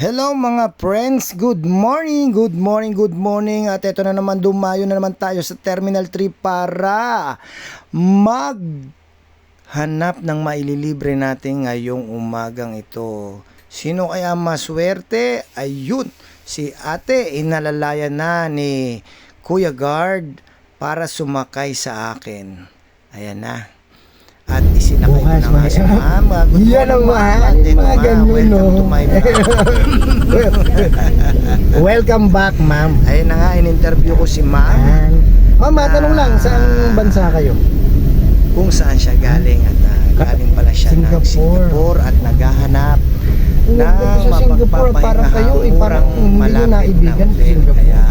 Hello mga friends, good morning, good morning, good morning. At ito na naman, dumayo na naman tayo sa Terminal 3 para maghanap ng maililibre natin ngayong umagang ito. Sino kaya maswerte? Ayun, si ate. Inalalayan na ni Kuya Guard para sumakay sa akin. Ayan na at isinakay Bukas, na si ma'am. Ah, Good Yan ang mahal, mga ma'am. ganun, Welcome no? to my vlog. Welcome back, ma'am. Ayun na nga, in-interview ko si ma'am. Ma'am, matanong lang, Ah. saan bansa kayo? kung saan siya galing at ah, galing pala siya ng Singapore. Singapore at naghahanap ng sa Singapore, parang kayo, eh, parang naibigan sa hotel. Singapore. Kaya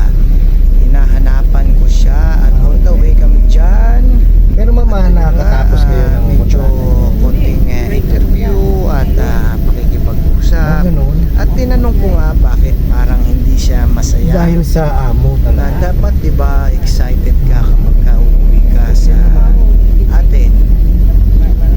hinahanapan ko siya at on the way kami dyan. Pero ma'am, ah, nakakatapos kayo Ah, ng medyo kontrata. konting eh, interview at ah, Ah, pakikipag-usap. ganun. At tinanong ko nga bakit parang hindi siya Dahil sa amo na talaga. dapat 'di ba excited ka kapag ka uuwi ka sa atin.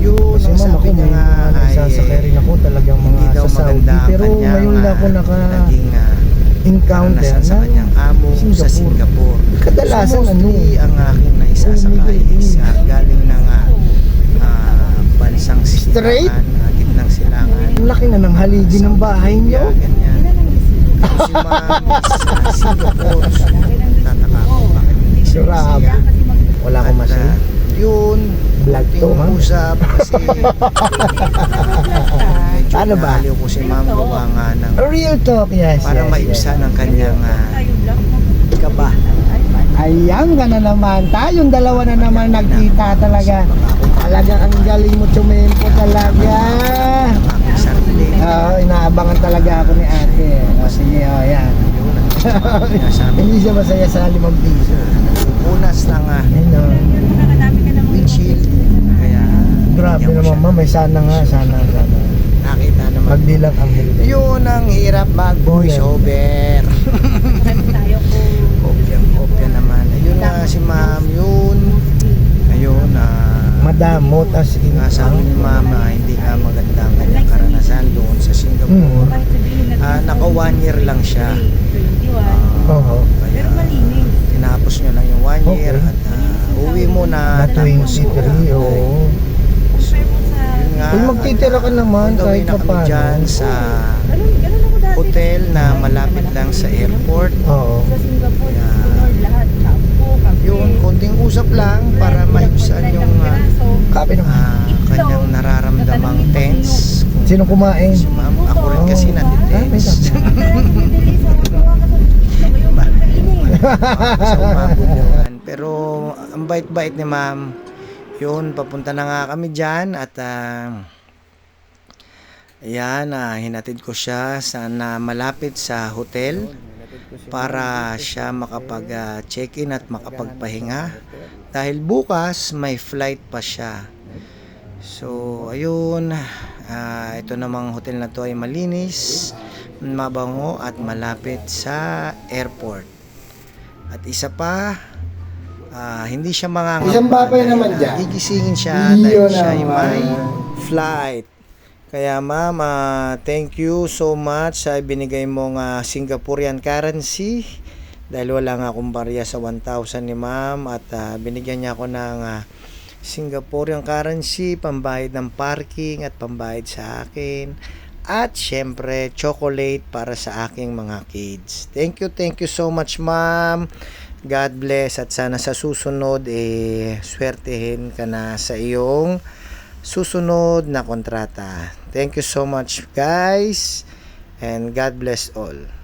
Yun, Kasi ma'am, ako sabi niya may nga ay nagsasakay rin ako talagang hindi mga sa Saudi. Pero ngayon na ako ah, naging ah, naka-encounter karanasan sa na kanyang amo sa Singapore. Kadalasan so, ano, ang aking naisasakay is ah, galing ng ah, ah, bansang silangan, ah, gitnang silangan. ang laki na ng haligi ng bahay niyo. ganyan. Si ma'am sa Singapore, tataka ako bakit hindi siya Grabe. masaya. Wala akong At, ah, yun, Vlog to, ma'am. usap kasi medyo Ano ba? inaaliw ko si ma'am gawa nga ng Real talk, yes. para yes, maibsan ang kanyang ah, kaba. Ayan ka na naman. Tayong dalawa na naman nagkita talaga. Talaga ang galing mo tumempo talaga. Sarili. Oo, inaabangan talaga ako ni ate. O sige, o yan. Hindi siya masaya sa limang piso. Punas ng ah, Ayun o. windshield. Kaya Grabe bigyan ko naman siya. ma'am. May sana nga, sana, sana. Nakita naman. Magdilang ang hilda. Yun ang hirap mag voice over. Kopyang kopya naman. Ayun nga si ma'am yun. Ayun Madamot as in. nga sabi ni mama hindi nga maganda ang kanyang karanasan doon sa Singapore. Ah, naka one year lang siya. Ah, Oo. Kaya tinapos niya lang yung one year Okay. at ah, uwi mo Na na. tapos, 23, ah, oo. So, yun nga. Kung magtitira ka naman, way kahit na kami papaano. dyan sa hotel na malapit lang sa airport. Oo. Kaya, yun, konting usap lang para maibsan yung Copy naman. ah, kanyang nararamdamang tense. Kung Sino kumain? si ma'am, ako rin kasi Oh. natitense. Ba? sa umabunduhan. Pero ang bait-bait ni ma'am. Yun, papunta na nga kami dyan at ah, ayan, ah, hinatid ko siya sa na malapit sa hotel para siya makapag-check-in at makapagpahinga. Dahil bukas may flight pa siya. So, ayun, ah, ito namang hotel na to ay malinis, mabango at malapit sa airport. At isa pa, ah, hindi siya mga Isang babay naman dyan. Gigisingin siya Yun dahil siya ay naman. may flight. Kaya ma'am, ah, thank you so much sa binigay mong ah, Singaporean currency. Dahil wala nga akong barya sa 1,000 ni ma'am at ah, binigyan niya ako ng ah, Singaporean currency, pambayad ng parking at pambayad sa akin. At syempre, chocolate para sa aking mga kids. Thank you, thank you so much ma'am. God bless at sana sa susunod eh swertehin ka na sa iyong susunod na kontrata. Thank you so much guys and God bless all.